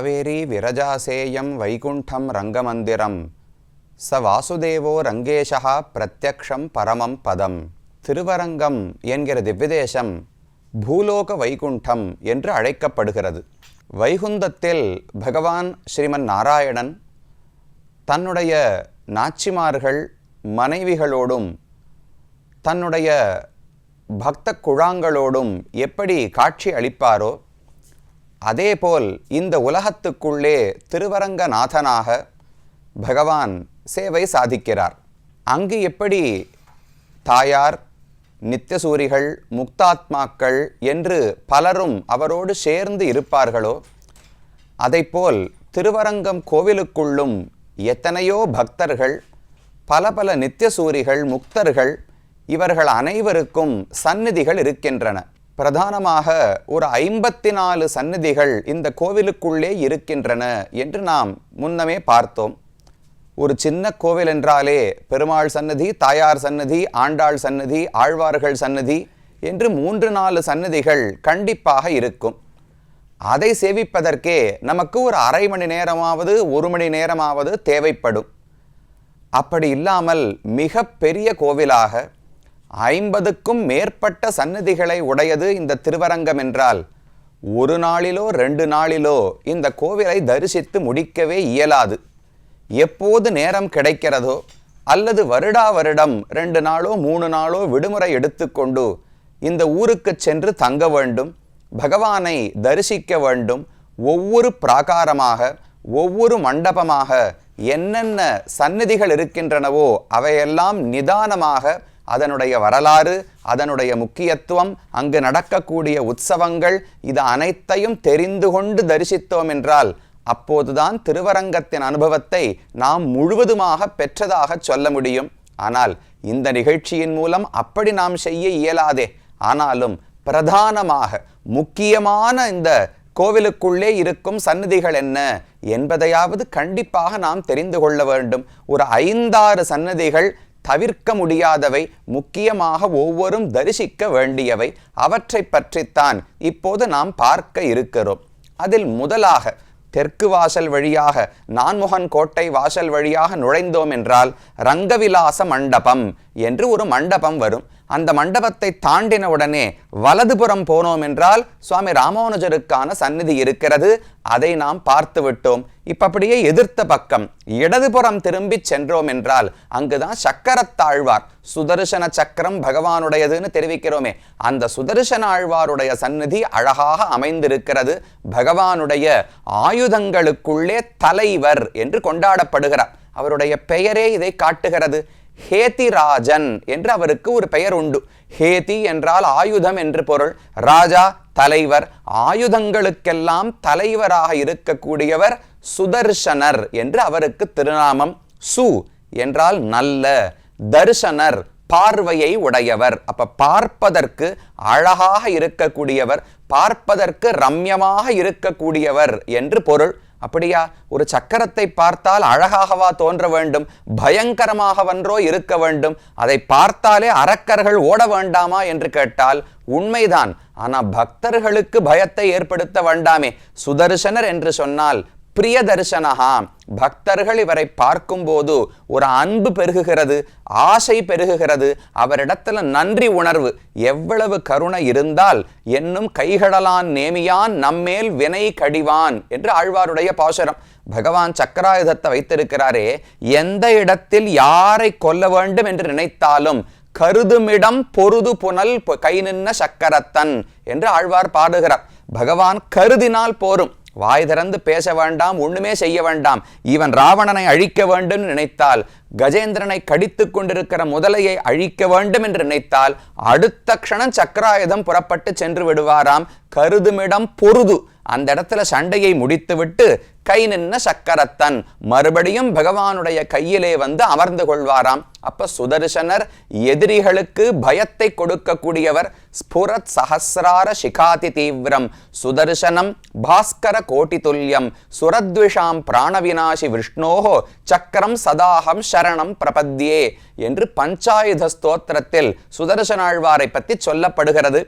காவேரி விரஜாசேயம் வைகுண்டம் ரங்கமந்திரம். ச வாசுதேவோ ரங்கேஷா பிரத்யக்ஷம் பரமம் பதம். திருவரங்கம் என்கிற திவ்விதேசம் பூலோக வைகுண்டம் என்று அழைக்கப்படுகிறது. வைகுந்தத்தில் பகவான் ஸ்ரீமன் நாராயணன் தன்னுடைய நாச்சிமார்கள் மனைவிகளோடும் தன்னுடைய பக்த குழாங்களோடும் எப்படி காட்சி அளிப்பாரோ அதேபோல் இந்த உலகத்துக்குள்ளே திருவரங்கநாதனாக பகவான் சேவை சாதிக்கிறார். அங்கு எப்படி தாயார் நித்தியசூரிகள் முக்தாத்மாக்கள் என்று பலரும் அவரோடு சேர்ந்து இருப்பார்களோ அதைப்போல் திருவரங்கம் கோவிலுக்குள்ளும் எத்தனையோ பக்தர்கள் பல பல நித்தியசூரிகள் முக்தர்கள் இவர்கள் அனைவருக்கும் சந்நிதிகள் இருக்கின்றன. பிரதானமாக ஒரு ஐம்பத்தி நாலு சந்நிதிகள் இந்த கோவிலுக்குள்ளே இருக்கின்றன என்று நாம் முன்னமே பார்த்தோம். ஒரு சின்ன கோவில் என்றாலே பெருமாள் சன்னதி தாயார் சன்னதி ஆண்டாள் சன்னதி ஆழ்வார்கள் சன்னதி என்று மூன்று நாலு சன்னதிகள் கண்டிப்பாக இருக்கும். அதை சேவிப்பதற்கே நமக்கு ஒரு அரை மணி நேரமாவது ஒரு மணி நேரமாவது தேவைப்படும். அப்படி இல்லாமல் மிக பெரிய கோவிலாக ஐம்பதுக்கும் மேற்பட்ட சன்னதிகளை உடையது இந்த திருவரங்கம் என்றால் ஒரு நாளிலோ ரெண்டு நாளிலோ இந்த கோவிலை தரிசித்து முடிக்கவே இயலாது. எப்போது நேரம் கிடைக்கிறதோ அல்லது வருடா வருடம் ரெண்டு நாளோ மூணு நாளோ விடுமுறை எடுத்துக்கொண்டு இந்த ஊருக்கு சென்று தங்க வேண்டும் பகவானை தரிசிக்க வேண்டும் ஒவ்வொரு பிராகாரமாக ஒவ்வொரு மண்டபமாக என்னென்ன சந்நிதிகள் இருக்கின்றனவோ அவையெல்லாம் நிதானமாக அதனுடைய வரலாறு அதனுடைய முக்கியத்துவம் அங்கு நடக்கக்கூடிய உற்சவங்கள் இது அனைத்தையும் தெரிந்து கொண்டு தரிசித்தோம் என்றால் அப்போதுதான் திருவரங்கத்தின் அனுபவத்தை நாம் முழுவதுமாக பெற்றதாக சொல்ல முடியும். ஆனால் இந்த நிகழ்ச்சியின் மூலம் அப்படி நாம் செய்ய இயலாதே. ஆனாலும் பிரதானமாக முக்கியமான இந்த கோவிலுக்குள்ளே இருக்கும் சன்னதிகள் என்ன என்பதையாவது கண்டிப்பாக நாம் தெரிந்து கொள்ள வேண்டும். ஒரு ஐந்தாறு சன்னதிகள் தவிர்க்க முடியாதவை முக்கியமாக ஒவ்வொரும் தரிசிக்க வேண்டியவை அவற்றை பற்றித்தான் இப்போது நாம் பார்க்க இருக்கிறோம். அதில் முதலாக தெற்கு வாசல் வழியாக நான்முகன் கோட்டை வாசல் வழியாக நுழைந்தோம் என்றால் ரங்கவிலாச மண்டபம் என்று ஒரு மண்டபம் வரும். அந்த மண்டபத்தை தாண்டின உடனே வலதுபுறம் போனோம் என்றால் சுவாமி ராமானுஜருக்கான சந்நிதி இருக்கிறது. அதை நாம் பார்த்து விட்டோம். இப்ப அப்படியே எதிர்த்த பக்கம் இடதுபுறம் திரும்பி சென்றோம் என்றால் அங்குதான் சக்கரத்தாழ்வார் சுதர்சன சக்கரம் பகவானுடையதுன்னு தெரிவிக்கிறோமே. அந்த சுதர்சன ஆழ்வாருடைய சந்நிதி அழகாக அமைந்திருக்கிறது. பகவானுடைய ஆயுதங்களுக்குள்ளே தலைவர் என்று கொண்டாடப்படுகிறார். அவருடைய பெயரே இதை காட்டுகிறது. ஹேதிராஜன் என்று அவருக்கு ஒரு பெயர் உண்டு. ஹேதி என்றால் ஆயுதம் என்று பொருள். ராஜா தலைவர் ஆயுதங்களுக்கெல்லாம் தலைவராக இருக்கக்கூடியவர் சுதர்சனர் என்று அவருக்கு திருநாமம். சு என்றால் நல்ல தர்சனர் பார்வையை உடையவர். அப்ப பார்ப்பதற்கு அழகாக இருக்கக்கூடியவர் பார்ப்பதற்கு ரம்யமாக இருக்கக்கூடியவர் என்று பொருள். அப்படியா? ஒரு சக்கரத்தை பார்த்தால் அழகாகவா தோன்ற வேண்டும் பயங்கரமாகவன்றோ இருக்க வேண்டும். அதை பார்த்தாலே அரக்கர்கள் ஓட வேண்டாமா என்று கேட்டால் உண்மைதான். ஆனால் பக்தர்களுக்கு பயத்தை ஏற்படுத்த வேண்டாமே. சுதர்சனர் என்று சொன்னால் பிரிய பக்தர்கள் இவரை பார்க்கும்போது ஒரு அன்பு பெருகுகிறது ஆசை பெருகுகிறது அவரிடத்துல நன்றி உணர்வு. எவ்வளவு கருணை இருந்தால் என்னும் கைகடலான் நேமியான் நம்மேல் வினை கடிவான் என்று ஆழ்வாருடைய பாசுரம். பகவான் சக்கராயுதத்தை வைத்திருக்கிறாரே எந்த இடத்தில் யாரை கொல்ல வேண்டும் என்று நினைத்தாலும் கருதுமிடம் பொருது புனல் கை நின்ன சக்கரத்தன் என்று ஆழ்வார் பாடுகிறார். பகவான் கருதினால் போரும். வாய் திறந்து பேச வேண்டாம் ஒண்ணுமே செய்ய வேண்டாம். இவன் ராவணனை அழிக்க வேண்டும் நினைத்தால் கஜேந்திரனை கடித்து கொண்டிருக்கிற முதலையை அழிக்க வேண்டும் என்று நினைத்தால் அடுத்த க்ஷணம் சக்கராயுதம் புறப்பட்டு சென்று விடுவாராம். கருதுமிடம் பொருது. அந்த இடத்துல சண்டையை முடித்துவிட்டு கை நின்ன சக்கரத்தன் மறுபடியும் பகவானுடைய கையிலே வந்து அமர்ந்து கொள்வாராம். அப்ப சுதர்சனர் எதிரிகளுக்கு பயத்தை கொடுக்கக்கூடியவர். ஸ்புரத் சஹசிரார சிகாதி தீவிரம். சுதர்சனம் பாஸ்கர கோட்டி துல்லியம் சுரத்விஷாம் பிராணவினாசி விஷ்ணோஹோ சக்கரம் சதாகம் சரணம் பிரபத்யே என்று பஞ்சாயுத ஸ்தோத்திரத்தில் சுதர்சனாழ்வாரை பற்றி சொல்லப்படுகிறது.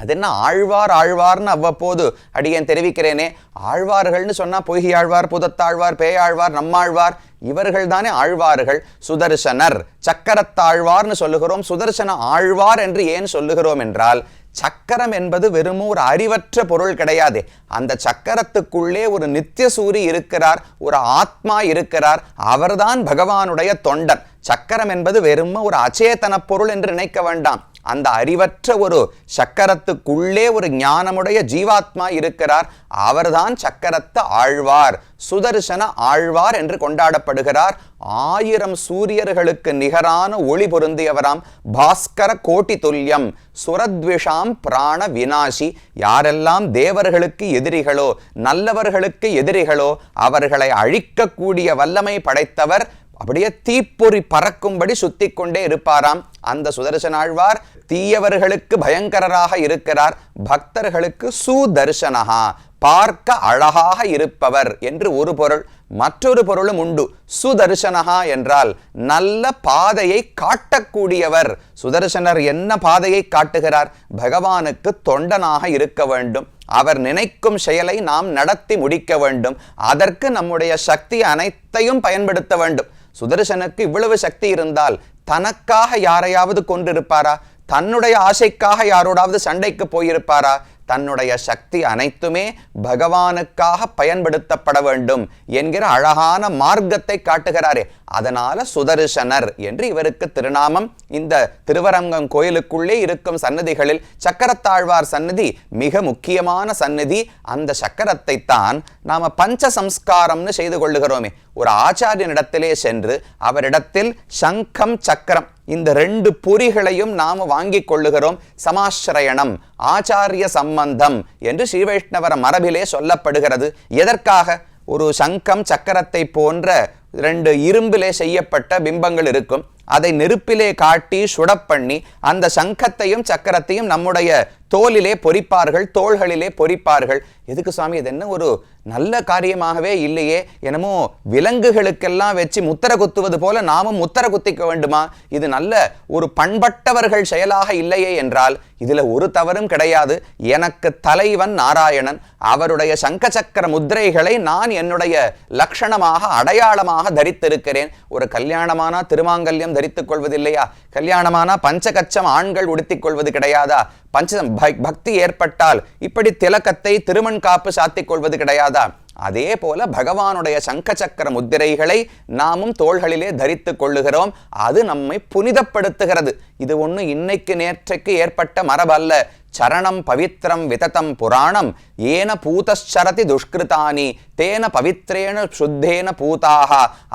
அது என்ன ஆழ்வார் ஆழ்வார்னு அவ்வப்போது அடியேன் தெரிவிக்கிறேனே. ஆழ்வார்கள்னு சொன்னால் பொய்கை ஆழ்வார் புதத்தாழ்வார் பேயாழ்வார் நம்மாழ்வார் இவர்கள் தானே ஆழ்வார்கள். சுதர்சனர் சக்கரத்தாழ்வார்னு சொல்லுகிறோம். சுதர்சன ஆழ்வார் என்று ஏன் சொல்லுகிறோம் என்றால் சக்கரம் என்பது வெறும் ஒரு அறிவற்ற பொருள் கிடையாது. அந்த சக்கரத்துக்குள்ளே ஒரு நித்திய சூரி இருக்கிறார் ஒரு ஆத்மா இருக்கிறார். அவர்தான் பகவானுடைய தொண்டன். சக்கரம் என்பது வெறும் ஒரு அச்சேதன பொருள் என்று நினைக்க வேண்டாம். அந்த அறிவற்ற ஒரு சக்கரத்துக்குள்ளே ஒரு ஞானமுடைய ஜீவாத்மா இருக்கிறார். அவர்தான் சக்கரத்து ஆழ்வார். சுதர்சன ஆழ்வார் என்று கொண்டாடப்படுகிறார். ஆயிரம் சூரியர்களுக்கு நிகரான ஒளி பொருந்தியவராம் பாஸ்கர கோட்டி துல்லியம். சுரத்விஷாம் பிராண வினாசி யாரெல்லாம் தேவர்களுக்கு எதிரிகளோ நல்லவர்களுக்கு எதிரிகளோ அவர்களை அழிக்கக்கூடிய வல்லமை படைத்தவர் அப்படியே தீப்பொறி பறக்கும்படி சுத்தி கொண்டே இருப்பாராம். அந்த சுதர்சனாழ்வார் தீயவர்களுக்கு பயங்கரராக இருக்கிறார். பக்தர்களுக்கு சுதர்சனகா பார்க்க அழகாக இருப்பவர் என்று ஒரு பொருள் மற்றொரு பொருளும் உண்டு. சுதர்சனகா என்றால் நல்ல பாதையை காட்டக்கூடியவர். சுதர்சனர் என்ன பாதையை காட்டுகிறார்? பகவானுக்கு தொண்டனாக இருக்க வேண்டும். அவர் நினைக்கும் செயலை நாம் நடத்தி முடிக்க வேண்டும். அதற்கு நம்முடைய சக்தி அனைத்தையும் பயன்படுத்த வேண்டும். சுதர்சனுக்கு இவ்வளவு சக்தி இருந்தால் தனக்காக யாரையாவது கொண்டிருப்பாரா தன்னுடைய ஆசைக்காக யாரோடாவது சண்டைக்கு போயிருப்பாரா? தன்னுடைய சக்தி அனைத்துமே பகவானுக்காக பயன்படுத்தப்பட வேண்டும் என்கிற அழகான மார்க்கத்தை காட்டுகிறாரே. அதனால சுதர்சனர் என்று இவருக்கு திருநாமம். இந்த திருவரங்கம் கோயிலுக்குள்ளே இருக்கும் சன்னதிகளில் சக்கரத்தாழ்வார் சன்னதி மிக முக்கியமான சன்னதி அந்த சக்கரத்தை தான் நாம பஞ்ச சம்ஸ்காரம்னு செய்து கொள்ளுகிறோமே. ஒரு ஆச்சாரியனிடத்திலே சென்று அவரிடத்தில் சங்கம் சக்கரம் இந்த ரெண்டு பொறிகளையும் நாம் வாங்கிக் கொள்ளுகிறோம். சமாசிரயணம் ஆச்சாரிய சம்பந்தம் என்று ஸ்ரீவைஷ்ணவர மரபிலே சொல்லப்படுகிறது. எதற்காக? ஒரு சங்கம் சக்கரத்தை போன்ற ரெண்டு இரும்பிலே செய்யப்பட்ட பிம்பங்கள் இருக்கும். அதை நெருப்பிலே காட்டி சுடப்பண்ணி அந்த சங்கத்தையும் சக்கரத்தையும் நம்முடைய தோலிலே பொறிப்பார்கள் தோள்களிலே பொறிப்பார்கள். எதுக்கு சுவாமி இது என்ன ஒரு நல்ல காரியமாகவே இல்லையே? என்னமோ விலங்குகளுக்கெல்லாம் வச்சு முத்திர குத்துவது போல நாமும் முத்திர குத்திக்க வேண்டுமா? இது நல்ல ஒரு பண்பட்டவர்கள் செயலாக இல்லையே என்றால் இதுல ஒரு தவறும் கிடையாது. எனக்கு தலைவன் நாராயணன். அவருடைய சங்க சக்கர முத்திரைகளை நான் என்னுடைய லட்சணமாக அடையாளமாக தரித்திருக்கிறேன். ஒரு கல்யாணமானா திருமாங்கல்யம் தரித்துக் கொள்வதில்லையா? கல்யாணமானா பஞ்சகச்சம் ஆண்கள் உடுத்திக் கொள்வது கிடையாதா? பஞ்ச பக்தி ஏற்பட்டால் இப்படி திலக்கத்தை திருமண் காப்பு சாத்திக் கொள்வது கிடையாதா? அதே போல பகவானுடைய சங்க சக்கர முத்திரைகளை நாமும் தோள்களிலே தரித்து கொள்ளுகிறோம். அது நம்மை புனிதப்படுத்துகிறது. இது ஒன்று இன்னைக்கு நேற்றைக்கு ஏற்பட்ட மரபல்ல சரணம் பவித்திரம் விததம் புராணம். ஏன பூதச்சரதி துஷ்கிருதானி தேன பவித்ரேன சுத்தேன பூதாக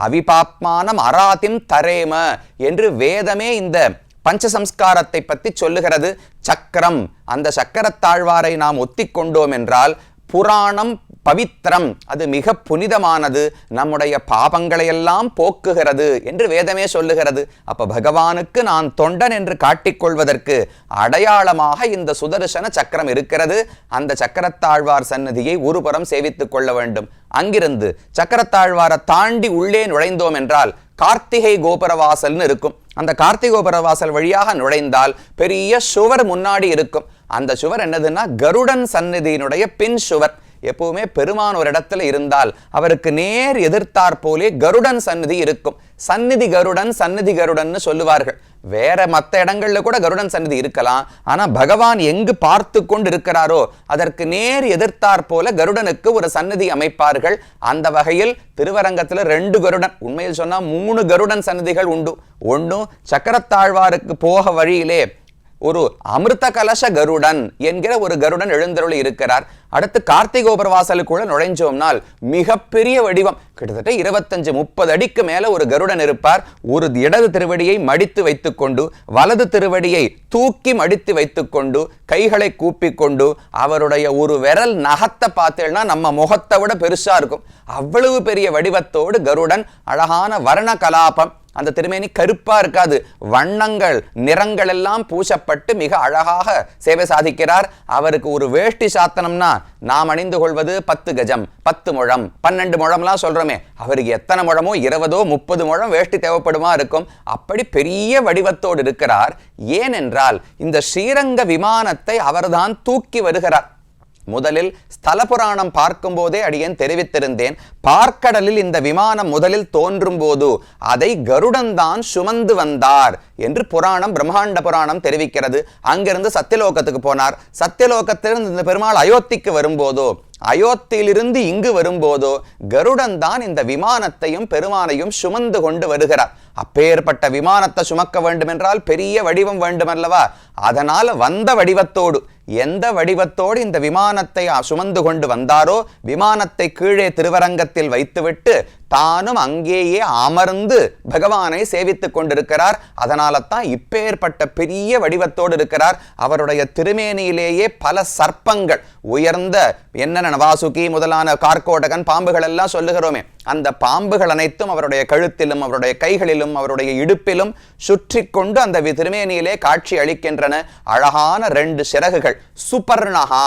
அவிபாப்மானம் அராதிம் தரேம என்று வேதமே இந்த பஞ்சசம்ஸ்காரத்தை பற்றி சொல்லுகிறது. சக்கரம் அந்த சக்கரத்தாழ்வாரை நாம் ஒத்திக்கொண்டோம் என்றால் புராணம் பவித்திரம் அது மிக புனிதமானது. நம்முடைய பாபங்களையெல்லாம் போக்குகிறது என்று வேதமே சொல்லுகிறது. அப்ப பகவானுக்கு நான் தொண்டன் என்று காட்டிக்கொள்வதற்கு அடையாளமாக இந்த சுதர்சன சக்கரம் இருக்கிறது. அந்த சக்கரத்தாழ்வார் சன்னதியை ஒருபுறம் சேவித்துக் கொள்ள வேண்டும். அங்கிருந்து சக்கரத்தாழ்வாரை தாண்டி உள்ளே நுழைந்தோம் என்றால் கார்த்திகை கோபுரவாசல்னு இருக்கும். அந்த கார்த்திகோபுரவாசல் வழியாக நுழைந்தால் பெரிய சுவர் முன்னாடி இருக்கும். அந்த சுவர் என்னதுன்னா கருடன் சந்நிதியினுடைய பின் சுவர். எப்பவுமே பெருமான் ஒரு இடத்துல இருந்தால் அவருக்கு நேர் எதிர்த்தாற் போலே கருடன் சந்நிதி இருக்கும். சந்நிதி கருடன் சந்நிதி கருடன்னு சொல்லுவார்கள். வேற மற்ற இடங்கள்ல கூட கருடன் சந்நிதி இருக்கலாம். ஆனா பகவான் எங்கு பார்த்து கொண்டு இருக்கிறாரோ அதற்கு நேர் எதிர்த்தாற் போல கருடனுக்கு ஒரு சந்நிதி அமைப்பார்கள். அந்த வகையில் திருவரங்கத்துல ரெண்டு கருடன் உண்மையில் சொன்னா மூணு கருடன் சந்நிதிகள் உண்டு. ஒன்றும் சக்கரத்தாழ்வாருக்கு போக வழியிலே ஒரு அமிர்த கலச கருடன் என்கிற ஒரு கருடன் எழுந்தருளி இருக்கிறார். அடுத்து கார்த்திகோபுர வாசலுக்குள்ள நுழைஞ்சோம்னால் மிகப்பெரிய வடிவம். கிட்டத்தட்ட இருபத்தஞ்சு முப்பது அடிக்கு மேல ஒரு கருடன் இருப்பார். ஒரு இடது திருவடியை மடித்து வைத்துக்கொண்டு வலது திருவடியை தூக்கி மடித்து வைத்துக்கொண்டு கைகளை கூப்பிக்கொண்டு அவருடைய ஒரு விரல் நகத்தை பார்த்தேன்னா நம்ம முகத்தை விட பெருசா இருக்கும். அவ்வளவு பெரிய வடிவத்தோடு கருடன் அழகான வர்ண கலாபம் அந்த திருமேனி கருப்பாக இருக்காது. வண்ணங்கள் நிறங்கள் எல்லாம் பூசப்பட்டு மிக அழகாக சேவை சாதிக்கிறார். அவருக்கு ஒரு வேஷ்டி சாத்தனம்னா நாம் அணிந்து கொள்வது பத்து கஜம் பத்து முழம் பன்னெண்டு முழம்லாம் சொல்றோமே. அவருக்கு எத்தனை முழமோ இருபதோ முப்பது முழம் வேஷ்டி தேவைப்படுமா இருக்கும். அப்படி பெரிய வடிவத்தோடு இருக்கிறார். ஏனென்றால் இந்த ஸ்ரீரங்க விமானத்தை அவர்தான் தூக்கி வருகிறார். முதலில் ஸ்தல புராணம் பார்க்கும்போதே அடியேன் தெரிவித்திருந்தேன். பார்க்கடலில் இந்த விமானம் முதலில் தோன்றும் போது அதை கருடன் தான் சுமந்து வந்தார் என்று புராணம் பிரம்மாண்ட புராணம் தெரிவிக்கிறது. அங்கிருந்து சத்தியலோகத்துக்கு போனார். சத்தியலோகத்திலிருந்து இந்த பெருமாள் அயோத்திக்கு வரும்போதோ அயோத்தியிலிருந்து இங்கு வரும்போதோ கருடன் தான் இந்த விமானத்தையும் பெருமானையும் சுமந்து கொண்டு வருகிறார். அப்பேற்பட்ட விமானத்தை சுமக்க வேண்டுமென்றால் பெரிய வடிவம் வேண்டுமல்லவா? அதனால் வந்த வடிவத்தோடு எந்த வடிவத்தோடு இந்த விமானத்தை சுமந்து கொண்டு வந்தாரோ விமானத்தை கீழே திருவரங்கத்தில் வைத்துவிட்டு தானும் அங்கேயே அமர்ந்து பகவானை சேவித்துக் கொண்டிருக்கிறார். அதனால தான் இப்பேற்பட்ட பெரிய வடிவத்தோடு இருக்கிறார். அவருடைய திருமேனியிலேயே பல சர்ப்பங்கள் உயர்ந்த என்னென்ன வாசுகி முதலான கார்கோடகன் பாம்புகள் எல்லாம் சொல்லுகிறோமே அந்த பாம்புகள் அனைத்தும் அவருடைய கழுத்திலும் அவருடைய கைகளிலும் அவருடைய இடுப்பிலும் சுற்றி கொண்டு அந்த திருமேனியிலே காட்சி அளிக்கின்றன. அழகான ரெண்டு சிறகுகள். சுபர்ணகா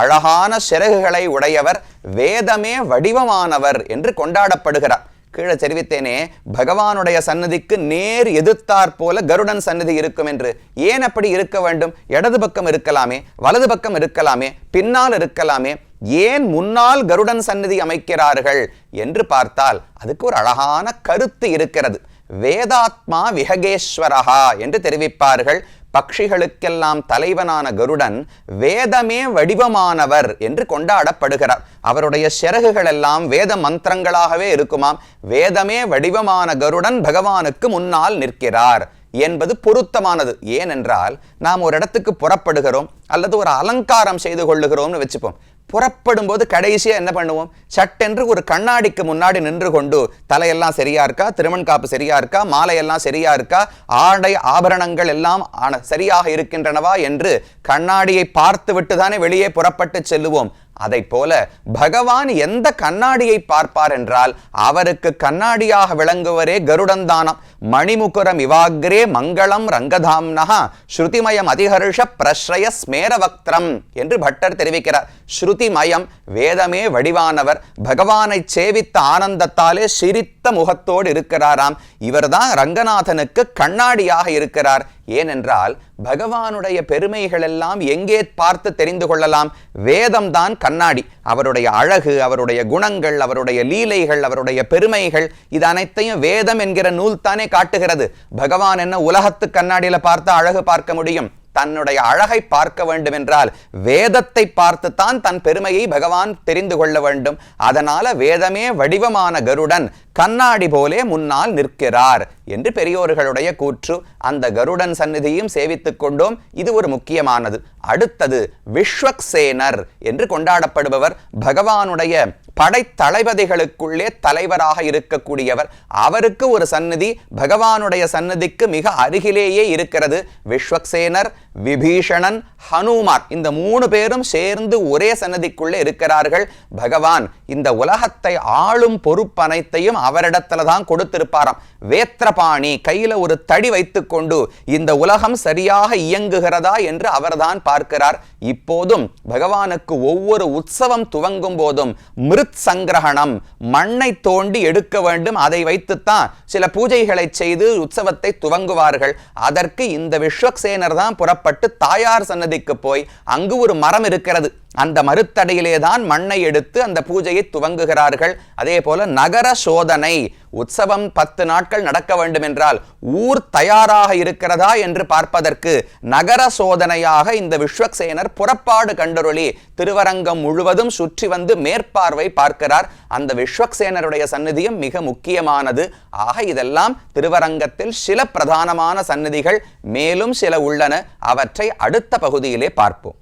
அழகான சிறகுகளை உடையவர் வேதமே வடிவமானவர் என்று கொண்டாடப்படுகிறார். கீழே தெரிவித்தேனே பகவானுடைய சன்னதிக்கு நேர் எதிர்த்தாற் போல கருடன் சன்னதி இருக்கும் என்று. ஏன் அப்படி இருக்க வேண்டும்? இடது பக்கம் இருக்கலாமே வலது பக்கம் இருக்கலாமே பின்னால் இருக்கலாமே ஏன் முன்னால் கருடன் சந்நிதி அமைக்கிறார்கள் என்று பார்த்தால் அதுக்கு ஒரு அழகான கருத்து இருக்கிறது. வேதாத்மா விஹகேஸ்வரஹா என்று தெரிவிப்பார்கள். பக்ஷிகளுக்கெல்லாம் தலைவனான கருடன் வேதமே வடிவமானவர் என்று கொண்டாடப்படுகிறார். அவருடைய சிறகுகள் எல்லாம் வேத மந்திரங்களாகவே இருக்குமாம். வேதமே வடிவமான கருடன் பகவானுக்கு முன்னால் நிற்கிறார் என்பது பொருத்தமானது. ஏனென்றால் நாம் ஒரு இடத்துக்கு புறப்படுகிறோம் அல்லது ஒரு அலங்காரம் செய்து கொள்ளுகிறோம்னு வச்சுப்போம். புறப்படும் போது கடைசியாக என்ன பண்ணுவோம்? சட்டென்று ஒரு கண்ணாடிக்கு முன்னாடி நின்று கொண்டு தலையெல்லாம் சரியா இருக்கா? திருமண் காப்பு சரியா இருக்கா? மாலையெல்லாம் சரியா இருக்கா? ஆடை ஆபரணங்கள் எல்லாம் ஆன- சரியாக இருக்கின்றனவா? என்று கண்ணாடியை பார்த்து விட்டு தானே வெளியே புறப்பட்டு செல்லுவோம். அதை போல பகவான் எந்த கண்ணாடியை பார்ப்பார் என்றால் அவருக்கு கண்ணாடியாக விளங்குவரே கருடந்தானம். மணிமுகுரம் இவாக்ரே மங்களம் ரங்கதாம்னஹா. ஸ்ருதிமயம் அதிகர்ஷ பிரஸ்ரய ஸ்மேரவக்திரம் என்று பட்டர் தெரிவிக்கிறார். ஸ்ருதிமயம் வேதமே வடிவானவர். பகவானை சேவித்த ஆனந்தத்தாலே சிரித்த முகத்தோடு இருக்கிறாராம். இவர்தான் ரங்கநாதனுக்கு கண்ணாடியாக இருக்கிறார் ஏனென்றால் பகவானுடைய பெருமைகள் எல்லாம் எங்கே பார்த்து தெரிந்து கொள்ளலாம்? வேதம்தான் கண்ணாடி. அவருடைய அழகு அவருடைய குணங்கள் அவருடைய லீலைகள் அவருடைய பெருமைகள் இது அனைத்தையும் வேதம் என்கிற நூல் தானே காட்டுகிறது. பகவான் என்ன உலகத்து கண்ணாடியில பார்த்து அழகு பார்க்க முடியும்? தன்னுடைய அழகை பார்க்க வேண்டும் என்றால் வேதத்தை பார்த்துத்தான் தன் பெருமையை பகவான் தெரிந்து கொள்ள வேண்டும். அதனால வேதமே வடிவமான கருடன் கண்ணாடி போலே முன்னால் நிற்கிறார் என்று பெரியோர்களுடைய கூற்று. அந்த கருடன் சந்நிதியும் சேவித்துக் கொண்டோம். இது ஒரு முக்கியமானது. அடுத்தது விஸ்வக்சேனர் என்று கொண்டாடப்படுபவர் பகவானுடைய படைத்தளபதிகளுக்குள்ளே தலைவராக இருக்கக்கூடியவர். அவருக்கு ஒரு சன்னதி பகவானுடைய சன்னதிக்கு மிக அருகிலேயே இருக்கிறது. விஸ்வக்சேனர் விபீஷணன் ஹனுமார் இந்த மூணு பேரும் சேர்ந்து ஒரே சன்னதிக்குள்ளே இருக்கிறார்கள். பகவான் இந்த உலகத்தை ஆளும் பொறுப்பனைத்தையும் அவரிடத்துல தான் கொடுத்திருப்பாராம். வேத்திரபாணி கையில ஒரு தடி வைத்துக்கொண்டு இந்த உலகம் சரியாக இயங்குகிறதா என்று அவர்தான் பார்க்கிறார். இப்போதும் பகவானுக்கு ஒவ்வொரு உற்சவம் துவங்கும் போதும் மிருத் சங்கிரகணம் மண்ணை தோண்டி எடுக்க வேண்டும் அதை வைத்துத்தான் சில பூஜைகளை செய்து உற்சவத்தை துவங்குவார்கள். அதற்கு இந்த விஸ்வக்சேனர் தான் புறப்பட்டு தாயார் சன்னதி சன்னதிக்கு போய் அங்கு ஒரு மரம் இருக்கிறது. அந்த மறுத்தடையிலே தான் மண்ணை எடுத்து அந்த பூஜையை துவங்குகிறார்கள். அதே போல நகர சோதனை உற்சவம் பத்து நாட்கள் நடக்க வேண்டும் என்றால் ஊர் தயாராக இருக்கிறதா என்று பார்ப்பதற்கு நகர சோதனையாக இந்த விஸ்வக்சேனர் புறப்பாடு கண்டருளி திருவரங்கம் முழுவதும் சுற்றி வந்து மேற்பார்வை பார்க்கிறார். அந்த விஸ்வக்சேனருடைய சந்நிதியும் மிக முக்கியமானது. ஆக இதெல்லாம் திருவரங்கத்தில் சில பிரதானமான சந்நிதிகள் மேலும் சில உள்ளன. அவற்றை அடுத்த பகுதியிலே பார்ப்போம்.